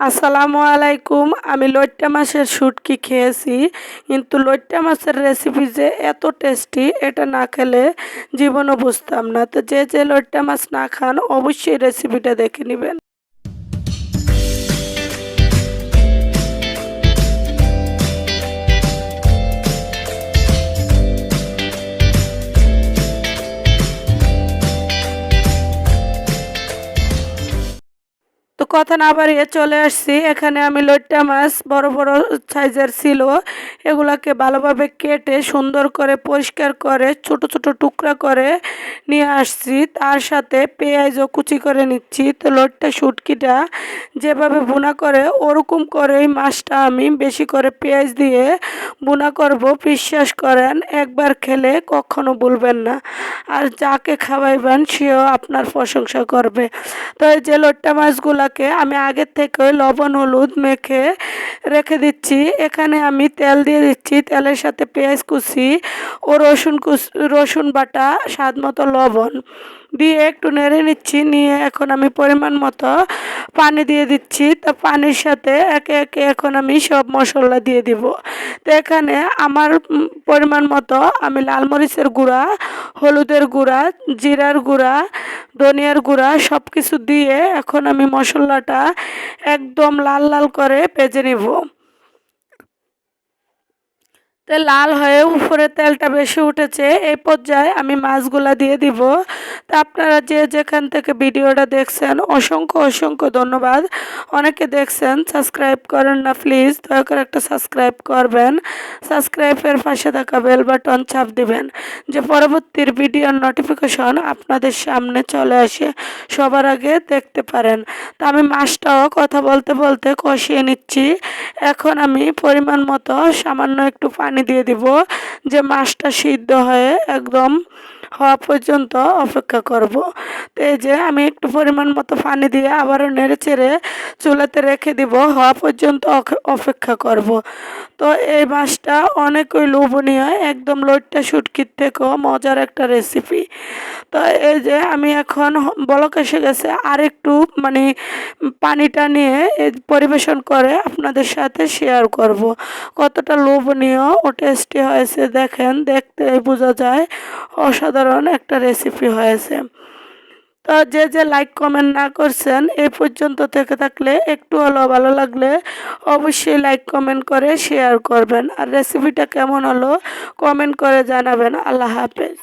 আসসালামু আলাইকুম। আমি লইট্টা মাছের শুটকি খেয়েছি, কিন্তু লইট্টা মাছের রেসিপি যে এত টেস্টি এটা না খেলে জীবনও বুঝতাম না। তো যে যে লইট্টা মাছ না খান, অবশ্যই রেসিপিটা দেখে নেবেন। কথা না বাড়িয়ে চলে আসছি। এখানে আমি লইট্টা মাছ বড় বড় সাইজের ছিল। এগুলাকে ভালোভাবে কেটে সুন্দর করে পরিষ্কার করে ছোট ছোট টুকরা করে নিয়ে আসছি। তার সাথে পেঁয়াজও কুচি করে নিচ্ছি। তো লইট্টা শুটকিটা যেভাবে বোনা করে, ওরকম করেই মাছটা আমি বেশি করে পেঁয়াজ দিয়ে বোনা করব বিশ্বাস করেন, একবার খেলে কখনো ভুলবেন না। আর যাকে খাওয়াইবেন, সেও আপনার প্রশংসা করবে। তো এই যে মাছগুলো মাছগুলোকে আমি আগের থেকে লবণ, হলুদ মেখে রেখে দিচ্ছি। এখানে আমি তেল দিয়ে দিচ্ছি। তেলের সাথে পেঁয়াজ কুচি ও রসুন কুচ, রসুন বাটা স্বাদ মতো লবণ। দিয়ে একটু নেড়ে নিচ্ছি, নিয়ে এখন আমি পরিমাণ মতো পানি দিয়ে দিচ্ছি। তো পানির সাথে একে একে এখন আমি সব মশলা দিয়ে দিব। তো এখানে আমার পরিমাণ মতো আমি লাল মরিচের গুঁড়া, হলুদের গুঁড়া, জিরার গুঁড়া, ধনিয়ার গুঁড়া সব কিছু দিয়ে এখন আমি মশলাটা একদম লাল লাল করে ভেজে নিব। তে লাল হয়ে উপরে তেলটা বেশি উঠেছে, এই পর্যায়ে আমি মাছগুলা দিয়ে দিব। তা আপনারা যে যেখান থেকে ভিডিওটা দেখছেন, অসংখ্য অসংখ্য ধন্যবাদ। অনেকে দেখছেন, সাবস্ক্রাইব করেন না, প্লিজ দয়া করে একটা সাবস্ক্রাইব করবেন। সাবস্ক্রাইবের পাশে থাকা বেল বাটন চাপ দিবেন, যে পরবর্তীর ভিডিওর নোটিফিকেশন আপনাদের সামনে চলে আসে, সবার আগে দেখতে পারেন। তা আমি মাছটাও কথা বলতে বলতে কষিয়ে নিচ্ছি। এখন আমি পরিমাণ মতো সামান্য একটু পানি পানি দিয়ে দিব। যে মাছটা সিদ্ধ হয়ে একদম হওয়া পর্যন্ত অপেক্ষা করব। তো এই যে আমি একটু পরিমাণ মতো পানি দিয়ে আবারও নেড়ে চেড়ে চুলাতে রেখে দিব, হওয়া পর্যন্ত অপেক্ষা করব। তো এই মাছটা অনেকই লোভনীয়, একদম লইট্টা শুটকির থেকেও মজার একটা রেসিপি তো এই যে আমি এখন বলক এসে গেছে আর একটু মানে পানিটা নিয়ে পরিবেশন করে আপনাদের সাথে শেয়ার করব। কতটা লোভনীয় ও টেস্টি হয়েছে দেখেন, দেখতে বোঝা যায় অসাধারণ একটা রেসিপি হয়েছে। তো যে যে লাইক কমেন্ট না করছেন এই পর্যন্ত থেকে থাকলে একটু হলো ভালো লাগলে অবশ্যই লাইক কমেন্ট করে শেয়ার করবেন। আর রেসিপিটা কেমন হলো কমেন্ট করে জানাবেন। আল্লাহ হাফেজ।